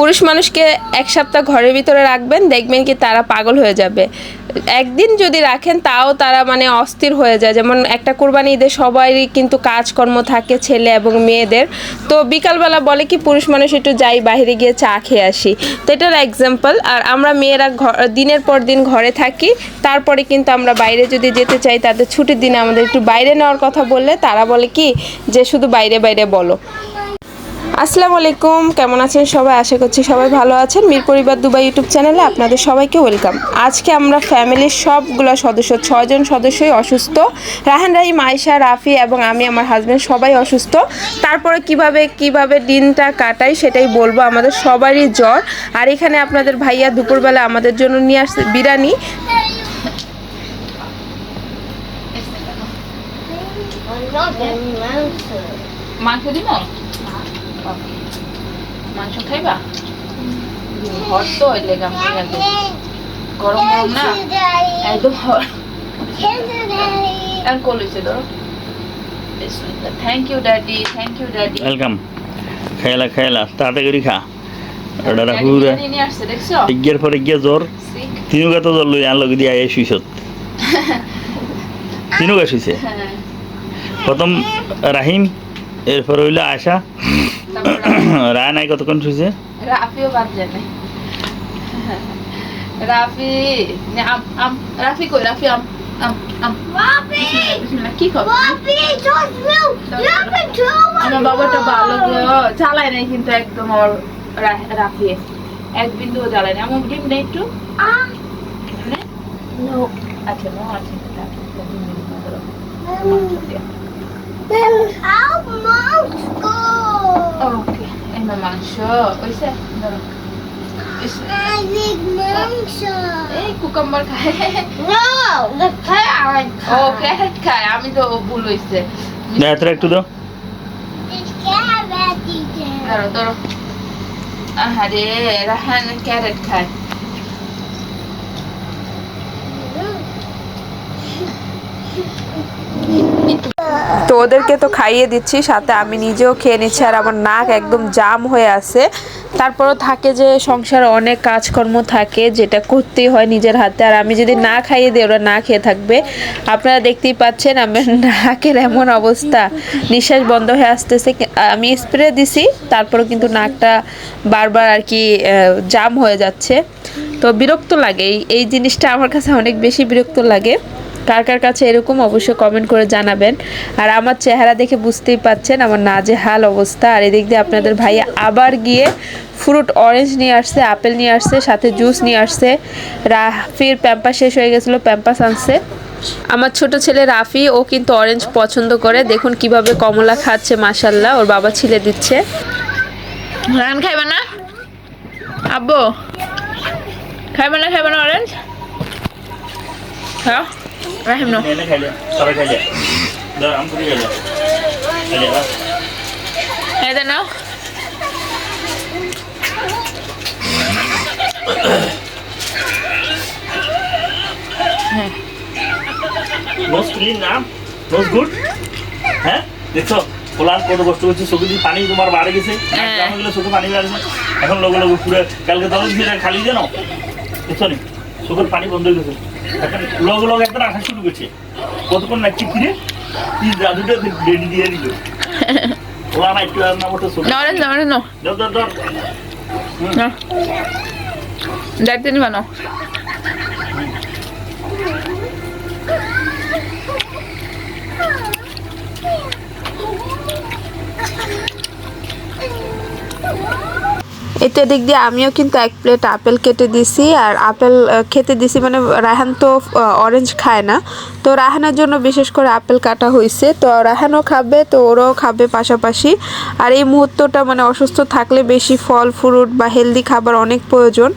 পুরুষ মানুষকে এক সপ্তাহ ঘরের ভিতরে রাখবেন, দেখবেন কি তারা পাগল হয়ে যাবে। একদিন যদি রাখেন, তাও তারা মানে অস্থির হয়ে যায়। যেমন একটা কোরবানি ঈদে সবারই কিন্তু কাজকর্ম থাকে ছেলে এবং মেয়েদের। তো বিকালবেলা বলে কি, পুরুষ মানুষ একটু যাই, বাইরে গিয়ে চা খেয়ে আসি। তো এটার এক্সাম্পল আর আমরা মেয়েরা দিনের পর দিন ঘরে থাকি। তারপরে কিন্তু আমরা বাইরে যদি যেতে চাই, তাদের ছুটির দিনে আমাদের একটু বাইরে নেওয়ার কথা বললে, তারা বলে কি, যে শুধু বাইরে বাইরে বলো। আসসালামু আলাইকুম, কেমন আছেন সবাই? আশা করছি সবাই ভালো আছেন। মীর পরিবার দুবাই ইউটিউব চ্যানেলে আপনাদের সবাইকে ওয়েলকাম। আজকে আমরা ফ্যামিলির সবগুলো সদস্য, ছয়জন সদস্যই অসুস্থ। রাহান, রাহিম আয়সা রাফি এবং আমি, আমার হাজব্যান্ড সবাই অসুস্থ। তারপরে কীভাবে কীভাবে দিনটা কাটাই সেটাই বলব। আমাদের সবারই জ্বর। আর এখানে আপনাদের ভাইয়া দুপুরবেলা আমাদের জন্য নিয়ে আসছে বিরিয়ানি। মাংস দিব? মাংস খাইবা? হট তো ওই লেগা গরম গরম না? একদম আর কল হয়েছে ধরো। Thank you daddy thank you daddy welcome খাইলা খাইলা। তাড়াতাড়ি খা। ওটা দেখছ? এগিয়ার পরে গিয়ে জ্বর। Sick. তিনুকা তো জ্বর লই আনলো দিয়ে আয় শুইছত শুইছে। হ্যাঁ। প্রথম রাহিম। এরপরে হইল আশা রায় নাই কতক্ষণ শুইছে? রাফিও বাদ যায় নাই। রাফি আম আম রাফি কই? রাফি আম আম আম। বিসমিল্লাহ, কি খাবে আমার বাবাটা ভালো গো। চালায় নাই কিন্তু একদম আমার রা- রাফি। এক বিন্দুও জ্বালায় নাই। আমার ডিম নেই একটু? আচ্ছা নো আছে। মাংস। ওইসে এই কুকাম্বার খায়। ও ক্যারেট খায়। আমি তো ভুল হয়েছে রাত্রে একটু দাও। ধরো ধরো। আহারে রাহান ক্যারেট খায়। তো ওদেরকে তো খাইয়ে দিচ্ছি, সাথে আমি নিজেও খেয়ে নিচ্ছি আর আমার নাক একদম জাম হয়ে আছে। তারপরও থাকে যে সংসারে অনেক কাজকর্ম থাকে, যেটা করতেই হয় নিজের হাতে। আর আমি যদি না খাইয়ে দিই, ওরা না খেয়ে থাকবে। আপনারা দেখতেই পাচ্ছেন আমার নাকের এমন অবস্থা। নিঃশ্বাস বন্ধ হয়ে আসতেছে। আমি স্প্রে দিছি, তারপরও কিন্তু নাকটা বারবার আর কি জাম হয়ে যাচ্ছে। তো বিরক্ত লাগে। এই জিনিসটা আমার কাছে অনেক বেশি বিরক্ত লাগে। কার কার কাছে এরকম, অবশ্যই কমেন্ট করে জানাবেন। আর আমার চেহারা দেখে বুঝতেই পাচ্ছেন আমার নাজেহাল অবস্থা। আর এদিক দিয়ে আপনাদের ভাই আবার গিয়ে ফ্রুট অরেঞ্জ নিয়ে আসছে আপেল নিয়ে আসছে, সাথে জুস নিয়ে আসছে। রাফির প্যাম্পাস শেষ হয়ে গেছিল প্যাম্পাস আনছে। আমার ছোট ছেলে রাফি, ও কিন্তু অরেঞ্জ পছন্দ করে। দেখুন কীভাবে কমলা খাচ্ছে মাসাল্লাহ ওর বাবা ছিলে দিচ্ছে। রান খাইবে না? আব্বু, খাইবে না খাইবে না অরেঞ্জ হ্যাঁ? রাহিম নো এনে খাইলে সবাই খাইলে ধর আম খাইলে খাইলে দে নাও নোজ ক্লিন না নোজ গুড হ্যাঁ দেখছ পোলার কত কষ্ট করছে চোখে দিয়ে পানি তোমার বাড়ে গেছে হ্যাঁ। গ্রামে গেলে চোখে পানি বাড়ছে এখন লোক লোক পুরো কালকে দশ দিন খালি জানো দেখছ নি চোখের পানি বন্ধ হয়ে গেছে। লগে লোক একবার আসা শুরু করছে। কতক্ষণ নাচছি ফিরে? তুই জাদুটা রেডি দিয়ে দিল। ওরা না একটু আর না মতো না অরেঞ্জ না অরেঞ্জ নো। ধর ধর যাইতে নিবা না। এতে দিক দিয়ে আমিও কিন্তু এক প্লেট আপেল কেটে দিছি, আর আপেল খেতে দিছি মানে রাহান তো অরেঞ্জ খায় না। তো রাহানের জন্য বিশেষ করে আপেল কাটা হয়েছে তো রাহানও খাবে, তো ওরাও খাবে পাশাপাশি। আর এই মুহূর্তটা মানে অসুস্থ থাকলে বেশি ফল ফ্রুট বা হেলদি খাবার অনেক প্রয়োজন।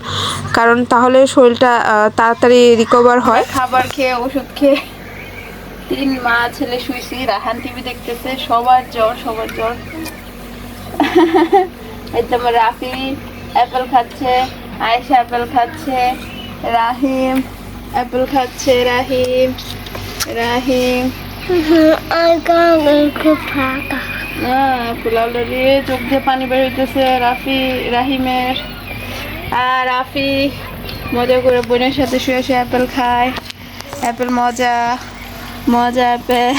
কারণ তাহলে শরীরটা তাড়াতাড়ি রিকভার হয়। খাবার খেয়ে, ওষুধ খেয়ে তিন মা ছেলে শুয়েছি রাহান টিভি দেখতেছে, সবার জ্বর সবার জ্বর। এই তো রাফি অ্যাপেল খাচ্ছে আয়েশা অ্যাপেল খাচ্ছে রাহিম অ্যাপেল খাচ্ছে রাহিম রাহিম। পোলাও চোখ দিয়ে পানি বের হইতেছে রাফি রাহিমের। আর রাফি মজা করে বোনের সাথে শুয়ে শুয়ে অ্যাপেল খায় অ্যাপেল মজা। মজা অ্যাপেল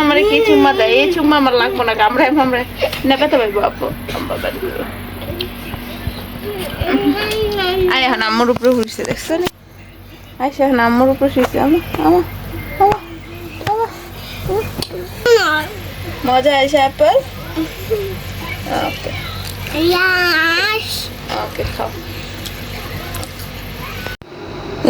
আমার কি চুম্মা দেয়? এই চুম্মা আমার লাগবো না কামড়ায় মামড়ায় নেবে তো পাইবো আপু। আয় এখন আম্মুর উপরে ঘুরছে দেখছ নি? আইসা এখন আম্মুর উপরে শুয়েছে আমা আমা আমা আমা। মজা আছে অ্যাপেল? ওকে ওকে খাও।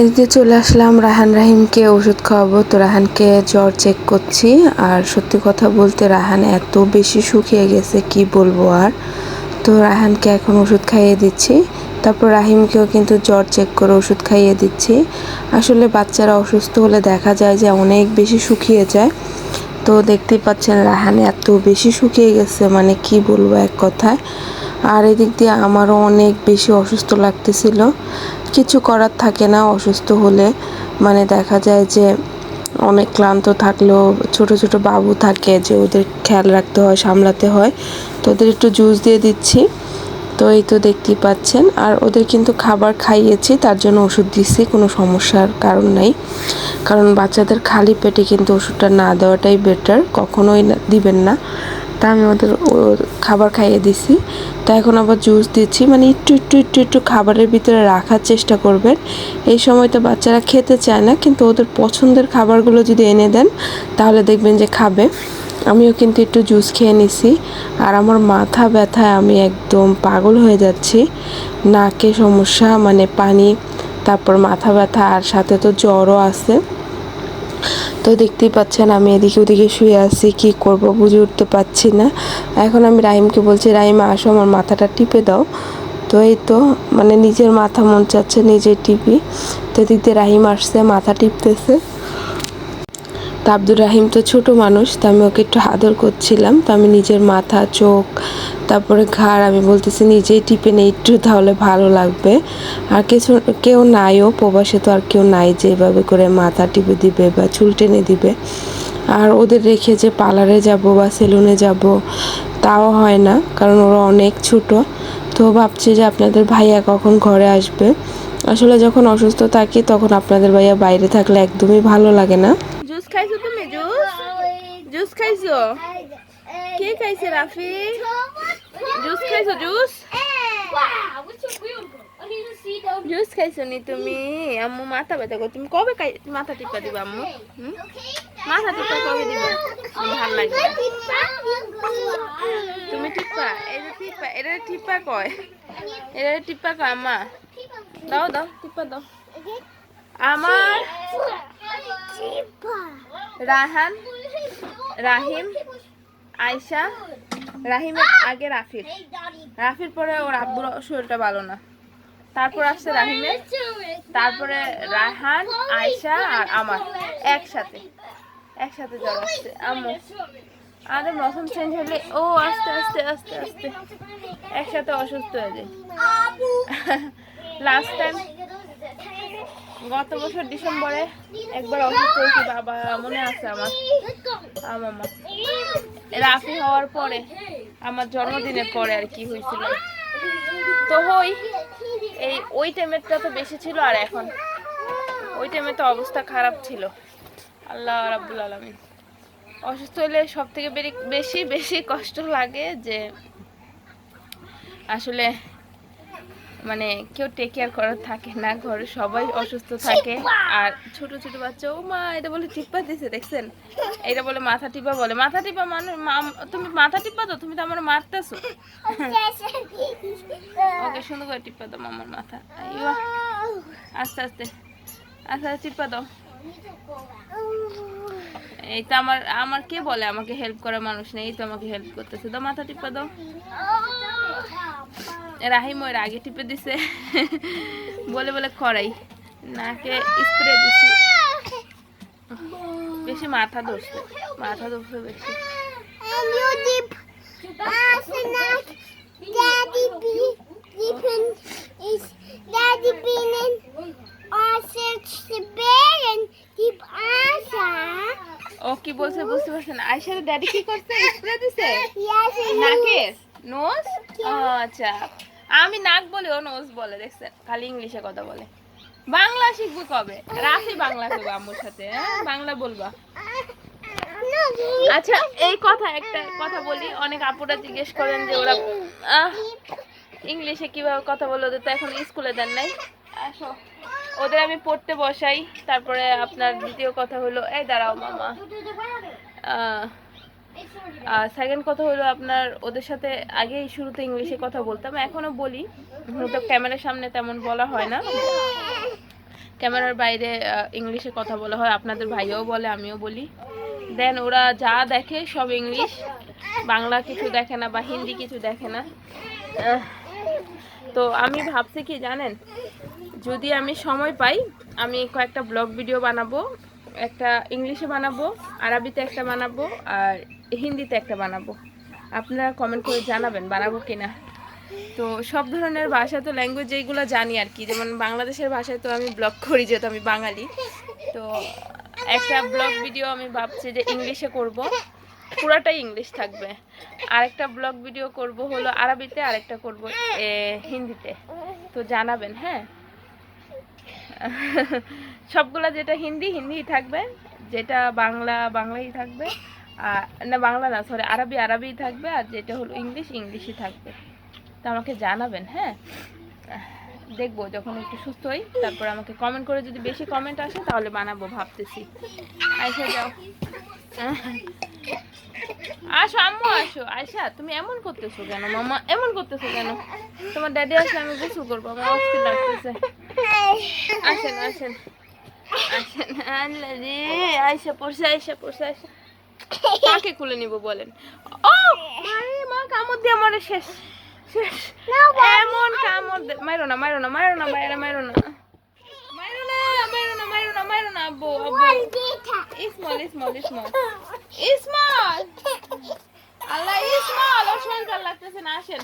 এদিকে চলে আসলাম, রাহান রাহিমকে ওষুধ খাওয়াবো। তো রাহানকে জ্বর চেক করছি। আর সত্যি কথা বলতে রাহান এত বেশি শুকিয়ে গেছে, কি বলব আর। তো রাহানকে এখন ওষুধ খাইয়ে দিচ্ছি। তারপর রাহিমকেও কিন্তু জ্বর চেক করে ওষুধ খাইয়ে দিচ্ছি। আসলে বাচ্চারা অসুস্থ হলে দেখা যায় যে অনেক বেশি শুকিয়ে যায়। তো দেখতেই পাচ্ছেন রাহান এত বেশি শুকিয়ে গেছে মানে কি বলব এক কথায়। আর এদিক দিয়ে আমারও অনেক বেশি অসুস্থ লাগতেছিল। কিছু করার থাকে না, অসুস্থ হলে। মানে দেখা যায় যে অনেক ক্লান্ত থাকলেও ছোট ছোট বাবু থাকে যে ওদের খেয়াল রাখতে হয়, সামলাতে হয়। তো ওদের একটু জুস দিয়ে দিচ্ছি। তো এই তো দেখতেই পাচ্ছেন। আর ওদের কিন্তু খাবার খাইয়েছি, তার জন্য ওষুধ দিচ্ছি, কোনো সমস্যার কারণ নাই। কারণ বাচ্চাদের খালি পেটে কিন্তু ওষুধটা না দেওয়াটাই বেটার কখনোই দিবেন না। তা আমি ওদের খাবার খাইয়ে দিছি। তা এখন আবার জুস দিচ্ছি। মানে একটু একটু একটু একটু খাবারের ভিতরে রাখার চেষ্টা করবেন। এই সময় তো বাচ্চারা খেতে চায় না, কিন্তু ওদের পছন্দের খাবারগুলো যদি এনে দেন, তাহলে দেখবেন যে খাবে। আমিও কিন্তু একটু জুস খেয়ে নিছি। আর আমার মাথা ব্যথায় আমি একদম পাগল হয়ে যাচ্ছি। নাকে সমস্যা মানে পানি, তারপর মাথা ব্যথা, আর সাথে তো জ্বরও আছে। তো দেখতেই পাচ্ছেন, আমি এদিকে ওদিকে শুয়ে আছি, কি করব বুঝে উঠতে পারছি না। এখন আমি রাহিমকে বলছি রাহিমা আসো, আমার মাথাটা টিপে দাও। তো এই তো মানে নিজের মাথা মন চাচ্ছে নিজের টিপি। তো এদিক দিয়ে রাহিম আসছে, মাথা টিপতেছে। তা আব্দুর রাহিম তো ছোট মানুষ, তো আমি ওকে একটু আদর করছিলাম। তো আমি নিজের মাথা, চোখ তারপরে ঘাড় আমি বলতেছি নিজেই টিপে নেই একটু তাহলে ভালো লাগবে। আর কিছু, কেউ নাইও, প্রবাসে তো আর কেউ নাই যে এভাবে করে মাথা টিপে দিবে বা চুল টেনে দিবে। আর ওদের রেখে যে পার্লারে যাব বা সেলুনে যাব, তাও হয় না, কারণ ওরা অনেক ছোট। তো ভাবছি যে আপনাদের ভাইয়া কখন ঘরে আসবে। আসলে যখন অসুস্থ থাকি তখন আপনাদের ভাইয়া বাইরে থাকলে একদমই ভালো লাগে না। জুস খাইছো তুমি, জুস? জুস খাইছো? কে খাইছে, রাফি? জুস খাইছো জুস জুস খাইছো নি তুমি আম্মু মাথা ব্যথা করো তুমি কবে খাই মাথা টিপা দিবা আম্মু মাথা টিপা কবে দিবা ভালো লাগে তুমি টিপা যে টিপা এটা টিপা কয় এটা টিপা কয় আম্মা দাও দাও টিপা দাও আমার রাহান রাহিম আয়শা রাহিমের আগে রাফির। রাফির পরে ওর আব্বুর শরীরটা ভালো না। তারপর আসছে রাহিমের। তারপরে রাহান আয়শা আর আমার। একসাথে। একসাথে জ্বর আসছে আম্মু। আমাদের মৌসুম চেঞ্জ হলে ও আস্তে আস্তে আস্তে আস্তে। একসাথে অসুস্থ হয়ে যায়। লাস্ট টাইম গত বছর ডিসেম্বরে একবার অসুস্থ হয়েছি বাবা মনে আছে আমার। আমার রাফি হওয়ার পরে, আমার জন্মদিনের পরে আর কি হয়েছিল। তো হই, এই ওই টাইমেরটা তো বেশি ছিল আর এখন। ওই টাইমে তো অবস্থা খারাপ ছিল। আল্লাহ রাবুল আলমী অসুস্থ হলে সব থেকে বেশি বেশি কষ্ট লাগে যে, আসলে মানে কেউ টেক কেয়ার করার থাকে না, ঘরে সবাই অসুস্থ থাকে। আর ছোট ছোট বাচ্চা ও মা এটা বলে টিপ্পা দিছে, দেখছেন? এটা বলে মাথা টিপা বলে। মাথা টিপা মানুষ তুমি মাথা টিপা তো তুমি তো আমার মারতেছো। ওকে, সুন্দর করে টিপা দাও আমার মাথা। আস্তে আস্তে আস্তে আস্তে টিপা দাও। এই তো আমার আমার কে বলে আমাকে হেল্প করা মানুষ নেই? তো আমাকে হেল্প করতেছে। দাও, মাথা টিপা দাও। রাহিম ওর আগে টিপে দিছে। বলে বলে খরাই। নাকে স্প্রে দিছি। বেশি মাথা ধরছে। মাথা ধরছে বেশি. Daddy bee. Dipping is Daddy the bear and deep. ও কি বলছে বুঝতে পারছেন আয়সার ড্যাডি কি করছে? স্প্রে দিছে? নাকে নোজ আচ্ছা। আমি নাক বলে, ও নোজ বলে, দেখছেন? খালি ইংলিশে কথা বলে। বাংলা শিখব কবে? রাতে বাংলা করব আম্মুর সাথে হ্যাঁ? বাংলা বলবা? আচ্ছা এই কথা, একটা কথা বলি। অনেক আপুরা জিজ্ঞেস করেন যে ওরা ইংলিশে কীভাবে কথা বলে, ওদের তো এখন স্কুলে দেন নাই। আসো। ওদের আমি পড়তে বসাই, তারপরে আপনার দ্বিতীয় কথা হলো, এই দাঁড়াও মামা। সেকেন্ড কথা হলো আপনার ওদের সাথে আগেই শুরুতে ইংলিশে কথা বলতাম, এখনও বলি। হয়তো ক্যামেরার সামনে তেমন বলা হয় না। ক্যামেরার বাইরে ইংলিশে কথা বলা হয়, আপনাদের ভাইও বলে, আমিও বলি। দেন ওরা যা দেখে সব ইংলিশ। বাংলা কিছু দেখে না বা হিন্দি কিছু দেখে না। তো আমি ভাবছি কি জানেন? যদি আমি সময় পাই, আমি কয়েকটা ব্লগ ভিডিও বানাবো। একটা ইংলিশে বানাবো, আরবিতে একটা বানাবো, আর হিন্দিতে একটা বানাবো। আপনারা কমেন্ট করে জানাবেন বানাবো কিনা। তো সব ধরনের ভাষা তো ল্যাঙ্গুয়েজ যেইগুলো জানি আর কি। যেমন বাংলাদেশের ভাষায় তো আমি ব্লগ করি, যেহেতু আমি বাঙালি। তো একটা ব্লগ ভিডিও আমি ভাবছি যে ইংলিশে করব। পুরাটাই ইংলিশ থাকবে। আরেকটা ব্লগ ভিডিও করব হলো আরবিতে, আরেকটা করব হিন্দিতে। তো জানাবেন হ্যাঁ? সবগুলা যেটা হিন্দি, হিন্দিই থাকবে। যেটা বাংলা, বাংলাই থাকবে। আর, না, বাংলা না সরি আরবি, আরবিই থাকবে। আর যেটা হলো ইংলিশ, ইংলিশই থাকবে। তো আমাকে জানাবেন হ্যাঁ? দেখব যখন একটু সুস্থ হই, তারপর আমাকে কমেন্ট করে যদি বেশি কমেন্ট আসে, তাহলে বানাবো ভাবতেছি। আয়সা যাও। আসো, আম্মু, আসো। আয়সা তুমি এমন করতেছো কেন? মামা, এমন করতেছো কেন? তোমার ড্যাডি আসলে আমি গোসল করব, আমার অস্থির লাগতেছে। আসেন আসেন। আসেন, আল্লাহ রে আয়সা পড়ছে আয়সা পড়ছে আয়সা কাকে খুলে নিব বলেন? ও মা কামড় দিয়ে আমার শেষ। এমন কামড় মাইরো না মাইরো না মাইরো না মাইরো মাইরো না। মাইরো না মাইরো না মাইরো না মাইরো না আব্বু আব্বু। ইসমাল ইসমাল ইসমাল ইসমাল আল্লাহ ইসমাল ওর শরীর ভালো লাগতেছে না আসেন.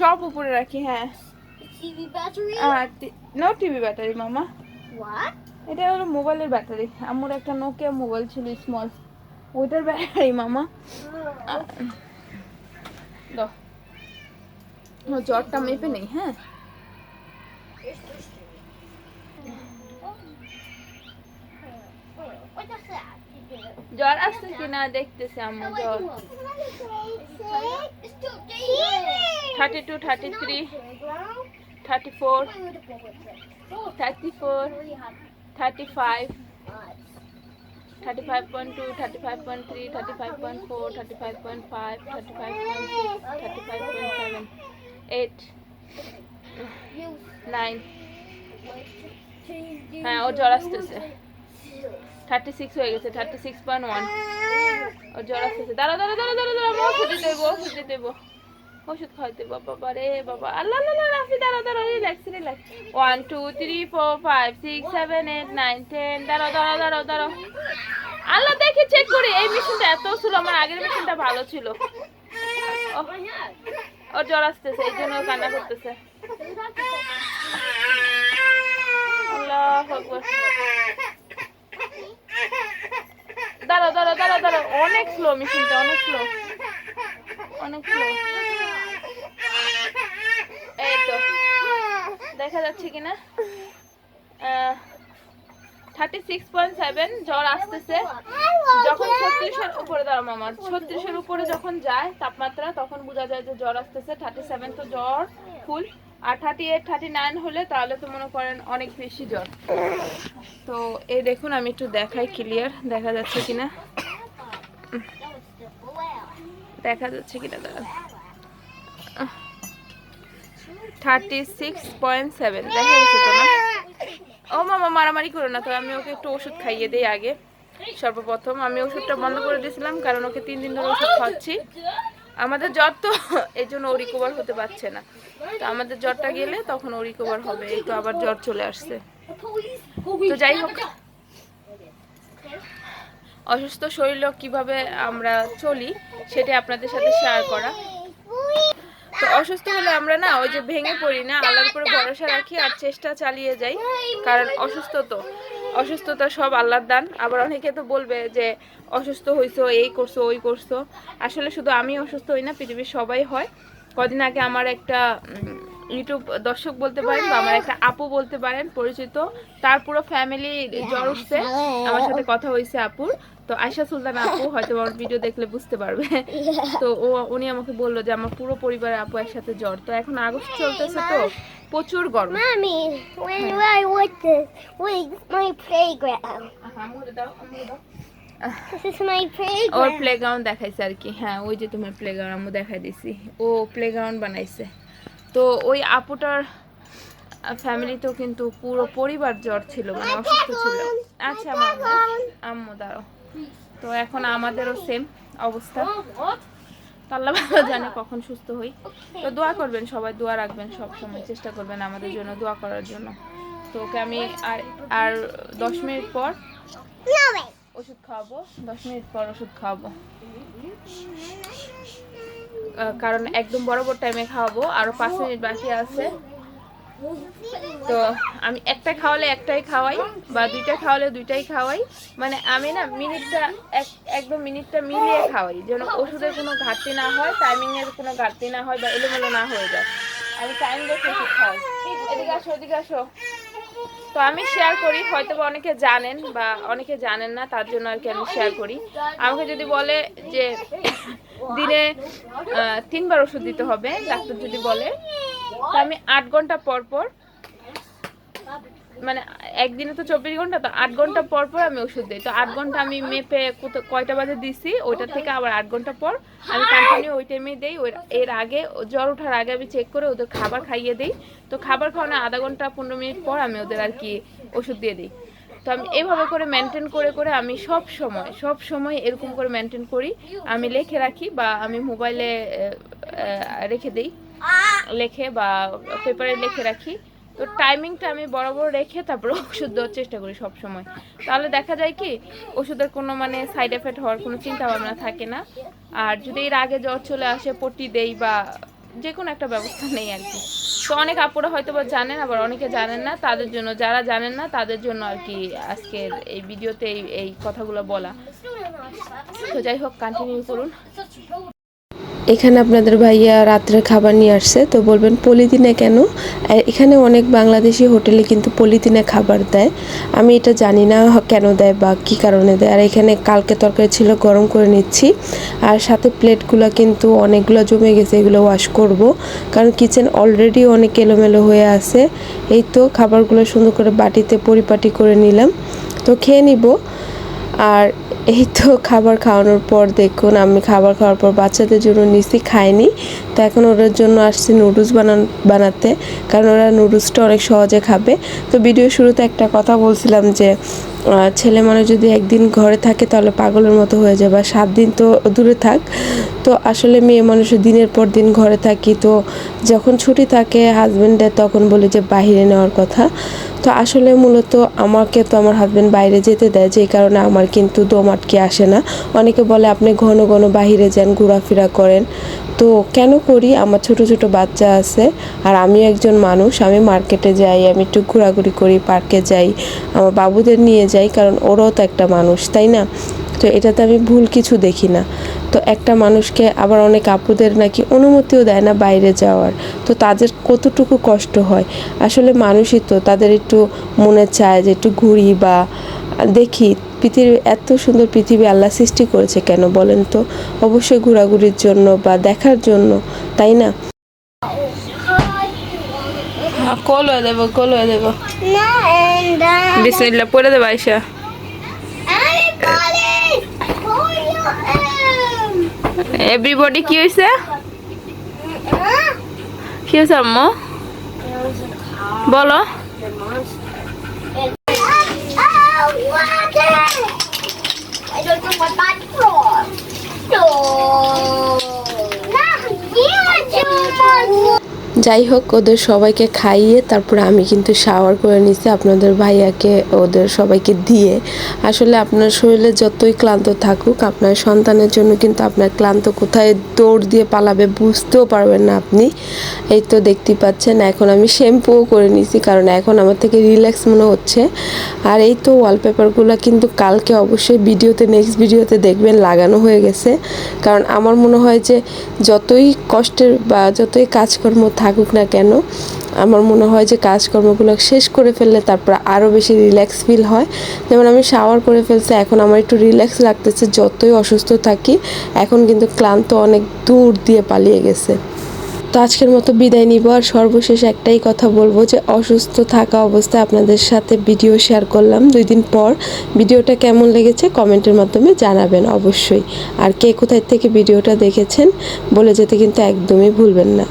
সব উপরে রাখি হ্যাঁ। নো টিভি ব্যাটারি মামা? এটা হলো মোবাইলের ব্যাটারি আমার একটা নোকিয়া মোবাইল ছিল স্মল ওইটার ব্যাটারি মামা। দাও জ্বরটা মেপে নেই হ্যাঁ? জ্বর আসছে কিনা দেখতেছি আম্মু, জ্বর. Thirty two thirty three thirty four thirty four thirty five thirty five point two thirty five point three thirty five point four thirty five point five thirty five point thirty five point seven eight nine হ্যাঁ ও জ্বর আসতেছে thirty six হয়ে গেছে thirty six point one ও জ্বর আসতেছে দাঁড়া দাঁড়া দাঁড়া দাঁড়া দাঁড়া ওষুধ দেবো দেবো ওষুধ খাওয়াইতে বাবা রে বাবা। আল্লাহ আল্লাহ রাফি দাঁড়াও দাঁড়াও relax relax one two three four five six seven eight nine ten দাঁড়াও দাঁড়াও দাঁড়াও দাঁড়াও। আল্লাহ দেখে চেক করি। এই মেশিনটা এত ছিল আমার আগের মেশিনটা ভালো ছিল। ও, জ্বর আসতেছে এই জন্য কান্না করতেছে। দাঁড়াও দাঁড়াও দাঁড়াও দাঁড়াও। অনেক স্লো মেশিনটা অনেক স্লো অনেক স্লো এই তো দেখা যাচ্ছে কিনা? থার্টি সিক্স পয়েন্ট সেভেন জ্বর আসতেছে। যখন ছত্রিশের উপরে দাঁড়া মামা, ছত্রিশের উপরে যখন যায় তাপমাত্রা, তখন বোঝা যায় যে জ্বর আসতেছে। থার্টি সেভেন তো জ্বর, ফুল। আর থার্টি এইট থার্টি নাইন হলে তাহলে তো মনে করেন অনেক বেশি জ্বর। তো এই দেখুন, আমি একটু দেখাই ক্লিয়ার দেখা যাচ্ছে কিনা? দেখা যাচ্ছে কিনা? দাঁড়ান। থার্টি সিক্স পয়েন্ট সেভেন দেখা যাচ্ছে তো না। ও মামা, মারামারি করো না তো আমি ওকে একটু ওষুধ খাইয়ে দিই আগে। সর্বপ্রথম আমি ওষুধটা বন্ধ করে দিয়েছিলাম, কারণ ওকে তিন দিন ধরে ওষুধ খাচ্ছি আমাদের জ্বর তো এই জন্য ও রিকভার হতে পারছে না। তো আমাদের জ্বরটা গেলে তখন ও রিকভার হবে তো আবার জ্বর চলে আসছে। তো যাই হোক, অসুস্থ শরীরেও কীভাবে আমরা চলি সেটা আপনাদের সাথে শেয়ার করা। অসুস্থ হলে আমরা না ওই যে ভেঙে পড়ি না, আল্লাহর উপরে ভরসা রাখি আর চেষ্টা চালিয়ে যাই, কারণ অসুস্থ তো। অসুস্থতা সব আল্লাহর দান। আবার অনেকে তো বলবে যে, অসুস্থ হইছো, এই করছ, ওই করছ। আসলে শুধু আমি অসুস্থ হই না, পৃথিবীর সবাই হয়। কদিন আগে আমার একটা ইউটিউব দর্শক বলতে পারেন বা আমার একটা আপু বলতে পারেন পরিচিত। তার পুরো ফ্যামিলি জ্বর উঠছে। আমার সাথে কথা হয়েছে আপুর। তো আয়শা সুলতান আপু হয়তো আমার ভিডিও দেখলে বুঝতে পারবে। তো ও উনি আমাকে বলল যে আমার পুরো পরিবারের আপু একসাথে জ্বর। তো এখন আগস্ট চলতেছে তো প্রচুর গরম। Mommy, when I this, wait, my playground. ওর প্লেগ্রাউন্ড দেখাইছে আর কি। হ্যাঁ ওই যে তোমার প্লেগ্রাউন্ড আমি দেখাই দিছি। ও প্লেগ্রাউন্ড বানাইছে। তো ওই আপুটার ফ্যামিলিতেও কিন্তু পুরো পরিবার জ্বর ছিল মানে অসুস্থ ছিল। আচ্ছা আম্মু আম্মু দাঁড়াও। তো এখন আমাদেরও সেম অবস্থা। আল্লাহ ভালো জানে কখন সুস্থ হই। তো দোয়া করবেন সবাই দোয়া রাখবেন সব সময় চেষ্টা করবেন আমাদের জন্য দোয়া করার জন্য। তো ওকে আমি আর আর দশ মিনিট পর ওষুধ খাওয়াবো দশ মিনিট পর ওষুধ খাওয়াবো। কারণ একদম বরাবর টাইমে খাওয়াবো, আরও পাঁচ মিনিট বাকি আছে। তো আমি একটা খাওয়ালে একটাই খাওয়াই, বা দুইটা খাওয়ালে দুইটাই খাওয়াই। মানে আমি না মিনিটটা, এক- একদম মিনিটটা মিলিয়ে খাওয়াই, যেন ওষুধের কোনো ঘাটতি না হয় টাইমিং এর কোনো ঘাটতি না হয়, বা এলোমেলো না হয়ে যায়। আমি টাইম দেখে খাওয়াই। এদিকে আসো এদিকে আসো। তো আমি শেয়ার করি হয়তো বা অনেকে জানেন বা অনেকে জানেন না, তার জন্য আর কি আমি শেয়ার করি। আমাকে যদি বলে যে দিনে তিনবার ওষুধ দিতে হবে, ডাক্তার যদি বলে, তো আমি আট ঘণ্টা পর পর মানে একদিনে তো চব্বিশ ঘণ্টা তো আট ঘণ্টা পর পর আমি ওষুধ দিই। তো আট ঘণ্টা আমি মেপে কয়টা বাজে দিছি ওইটা থেকে আবার আট ঘণ্টা পর আমি কন্টিনিউ ওই টাইমে দিই ওই এর আগে জ্বর ওঠার আগে আমি চেক করে ওদের খাবার খাইয়ে দিই। তো খাবার খাওয়ানো আধা ঘণ্টা পনেরো মিনিট পর আমি ওদের আর কি ওষুধ দিয়ে দিই। তো আমি এভাবে করে মেনটেন করে করে আমি সব সময় সব সময় এরকম করে মেনটেন করি। আমি লিখে রাখি বা আমি মোবাইলে রেখে দিই। লেখে বা পেপারে লিখে রাখি। তো টাইমিংটা আমি বরাবর রেখে তারপরে ওষুধ দেওয়ার চেষ্টা করি সব সময় তাহলে দেখা যায় কি, ওষুধের কোনো মানে সাইড এফেক্ট হওয়ার কোনো চিন্তা ভাবনা থাকে না। আর যদি এর আগে জ্বর চলে আসে, পটি দেই বা যে কোনো একটা ব্যবস্থা নেই আর কি। তো অনেক আপুরা হয়তো বা জানেন, আবার অনেকে জানেন না। তাদের জন্য, যারা জানেন না, তাদের জন্য আর কি আজকের এই ভিডিওতে এই এই কথাগুলো বলা। তো যাই হোক কন্টিনিউ করুন। এখানে আপনাদের ভাইয়া রাত্রে খাবার নিয়ে আসছে, তো বলবেন পলিদিনে কেন? এখানে অনেক বাংলাদেশি হোটেলে কিন্তু পলিদিনে খাবার দেয়। আমি এটা জানি না কেন দেয় বা কী কারণে দেয়। আর এখানে কালকে তরকারি ছিল, গরম করে নিচ্ছি। আর সাথে প্লেটগুলো কিন্তু অনেকগুলো জমে গেছে, এগুলো ওয়াশ করব। কারণ কিচেন অলরেডি অনেক এলোমেলো হয়ে আছে। এই তো খাবারগুলো সুন্দর করে বাটিতে পরিপাটি করে নিলাম। তো খেয়ে নিব। আর এই তো খাবার খাওয়ানোর পর দেখুন, আমি খাবার খাওয়ার পর বাচ্চাদের জন্য নিচ্ছি খাইনি। তো এখন ওদের জন্য আসছি নুডলস বানান, বানাতে। কারণ ওরা নুডলসটা অনেক সহজে খাবে। তো ভিডিও শুরুতে একটা কথা বলছিলাম যে ছেলে মানুষ যদি একদিন ঘরে থাকে তাহলে পাগলের মতো হয়ে যাবে সাত দিন তো দূরে থাক। তো আসলে মেয়ে মানুষের দিনের পর দিন ঘরে থাকি। তো যখন ছুটি থাকে হাজব্যান্ডের তখন বলি যে বাইরে নেওয়ার কথা। তো আসলে মূলত আমাকে তো আমার হাজব্যান্ড বাইরে যেতে দেয়, যেই কারণে আমার কিন্তু দম আটকে আসে না। অনেকে বলে, আপনি ঘন ঘন বাইরে যান, ঘোরাফেরা করেন। তো কেন করি? আমার ছোট ছোট বাচ্চা আছে আর আমি একজন মানুষ। আমি মার্কেটে যাই, আমি একটু ঘোরাঘুরি করি পার্কে যাই, আমার বাবুদের নিয়ে যাই, কারণ ওরাও তো একটা মানুষ, তাই না? তো এটাতে আমি ভুল কিছু দেখি না। তো একটা মানুষকে আবার অনেক আপুদের নাকি অনুমতিও দেয় না বাইরে যাওয়ার। তো তাদের কতটুকু কষ্ট হয়? আসলে মানুষই তো, তাদের একটু মনে চায় যে একটু ঘুরি বা দেখি। পৃথিবী, এত সুন্দর পৃথিবী আল্লাহ সৃষ্টি করেছে কেন বলেন তো? অবশ্যই ঘোরাঘুরির জন্য বা দেখার জন্য, তাই না? কল হয়ে দেবো কল হয়ে দেবো হয়েছে? হয়েছে বলো। Нам дівчину. যাই হোক ওদের সবাইকে খাইয়ে তারপরে আমি কিন্তু শাওয়ার করে নিছি আপনাদের ভাইয়াকে, ওদের সবাইকে দিয়ে। আসলে আপনার শরীরে যতই ক্লান্ত থাকুক, আপনার সন্তানের জন্য কিন্তু আপনার ক্লান্ত কোথায় দৌড় দিয়ে পালাবে বুঝতেও পারবেন না আপনি। এই তো দেখতেই পাচ্ছেন, এখন আমি শ্যাম্পুও করে নিছি কারণ এখন আমার থেকে রিল্যাক্স মনে হচ্ছে। আর এই তো ওয়ালপেপারগুলো কিন্তু কালকে অবশ্যই ভিডিওতে নেক্সট ভিডিওতে দেখবেন, লাগানো হয়ে গেছে। কারণ আমার মনে হয় যে যতই কষ্টের বা যতই কাজকর্ম থাকুক না কেন, আমার মনে হয় যে কাজকর্মগুলো শেষ করে ফেললে তারপর আরও বেশি রিল্যাক্স ফিল হয়। যেমন আমি শাওয়ার করে ফেলছি, এখন আমার একটু রিল্যাক্স লাগতেছে, যতই অসুস্থ থাকি, এখন কিন্তু ক্লান্ত অনেক দূর দিয়ে পালিয়ে গেছে। তো আজকের মতো বিদায় নিব, আর সর্বশেষ একটাই কথা বলব যে অসুস্থ থাকা অবস্থায় আপনাদের সাথে ভিডিও শেয়ার করলাম দুই দিন পর। ভিডিওটা কেমন লেগেছে কমেন্টের মাধ্যমে জানাবেন অবশ্যই। আর কে কোথায় থেকে ভিডিওটা দেখেছেন বলে যেতে কিন্তু একদমই ভুলবেন না।